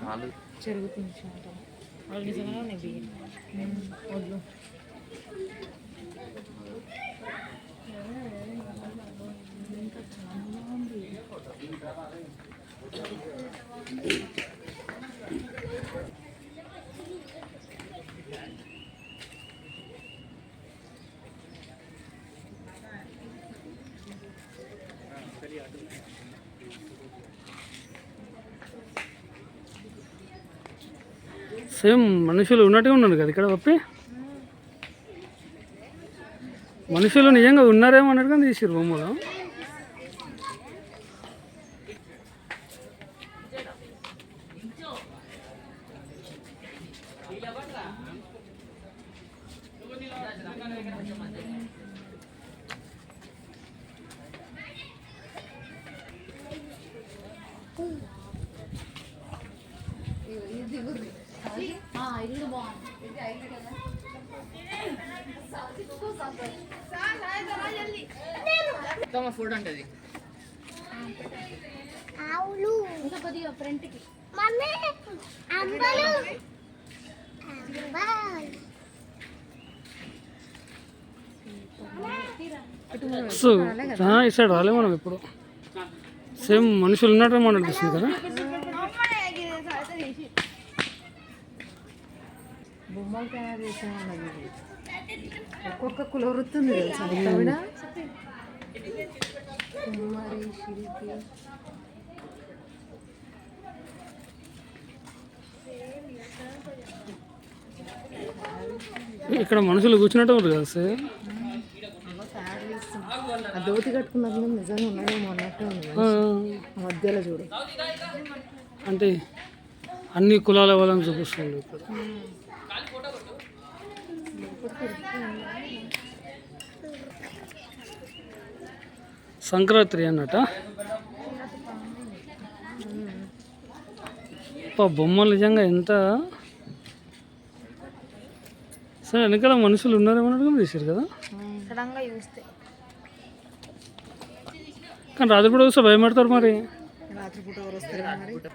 కాలు జరుగుతుంది శాంత వాళ్ళు నిజంగానే ఉన్నాయి బియ్యం బాగుంది సేమ్ మనుషులు ఉన్నట్టుగా ఉన్నారు కదా ఇక్కడ పప్పి మనుషులు నిజంగా ఉన్నారేమో అన్నట్టుగా తీసిరు బొమ్మలో. ఫుడ్ అంటది ఆవులు. ఇంకా కొద్దిగా ఫ్రంట్కి మమ్మీ అంబలు. అంబల్ సో ఆ, ఈ సైడ్ రాలే మనం ఇప్పుడు. సేమ్ మనుషులు ఉన్నట్టు మనం అనిపిస్తుంది కదా. బొమ్మలు తయారు చేసిన వాళ్ళది. ఒక్కొక్క కుల వృత్తుంది తెలుసా? శిల్పి ఇక్కడ మనుషులు కూర్చున్నట్టు ఉంది కదా సార్? ఆ దోతి కట్టుకున్నది నిజంగా ఉన్నాడేమో అన్నట్టు మధ్యలో చూడు. అంటే అన్ని కులాల వాళ్ళని చూపిస్తుంది ఇక్కడ. సంక్రాంతి అన్నట? బొమ్మలు నిజంగా ఎంత? సరే వెనకాల మనుషులు ఉన్నారేమో తీసారు కదా? కానీ రాత్రి కూడా వస్తే భయపడతారు మరి. రాత్రిపూట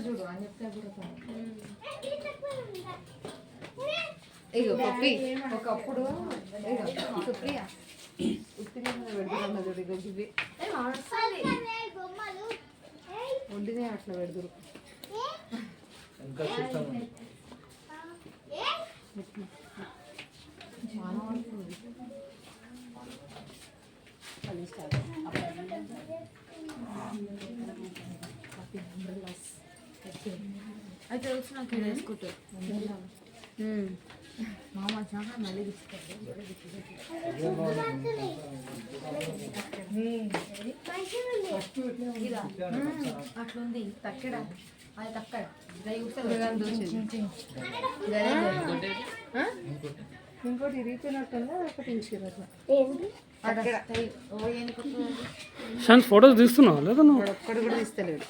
చూడు అని ఇగో పప్పి ఒకప్పుడు సుప్రియ. పెడుతున్నా చూడు ఇవి వండినే అట్లా పెడుతురు అట్లుంది తక్కడ అది తక్కడ ఇంకోటి ఇరిగిపోయినట్టుందా ఒకటి షాన్స్ ఫొటోస్ తీస్తున్నావా లేదా నువ్వు? ఒక్కడు కూడా తీస్తలేడు.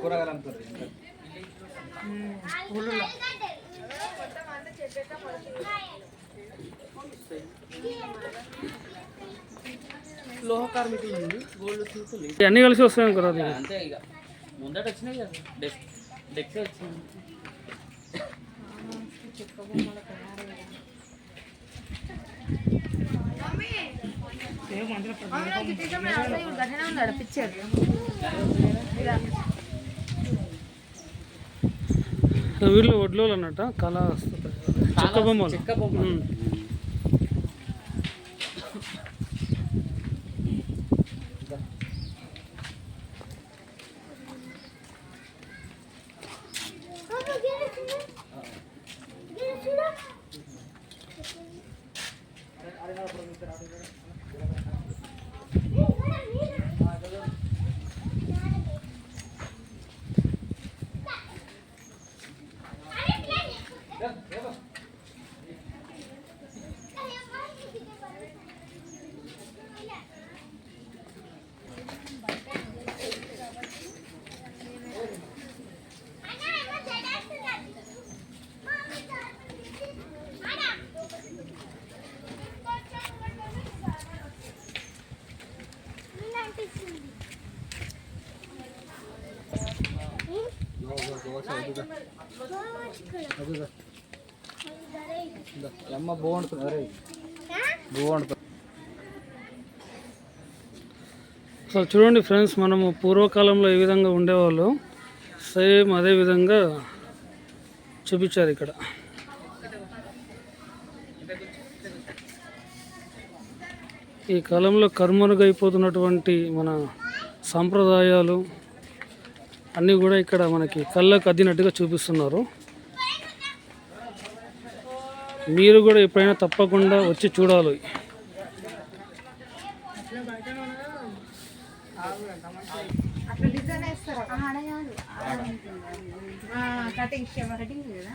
కూరగాయలు అమ్ముతుంది లోహ కార్మికులు ఉంది. గోల్డ్ సూపులు అన్నీ కలిసి వస్తాయి కదా అంతే ఇక. ముందట వచ్చినాయి కదా. డెస్క్ డెక్స్ వచ్చింది. వీళ్ళు వడ్లు అన్నట్ట కళ చెక్క బొమ్మలు. చెక్క బొమ్మ ¡Gracias! అమ్మ అరే సో చూడండి ఫ్రెండ్స్ మనము పూర్వకాలంలో ఏ విధంగా ఉండేవాళ్ళు సేమ్ అదే విధంగా చూపించారు ఇక్కడ. ఈ కాలంలో కర్మనుగైపోతున్నటువంటి మన సాంప్రదాయాలు అన్నీ కూడా ఇక్కడ మనకి కళ్ళకు అద్దినట్టుగా చూపిస్తున్నారు. మీరు కూడా ఎప్పుడైనా తప్పకుండా వచ్చి చూడాలి. కటింగ్ కదా?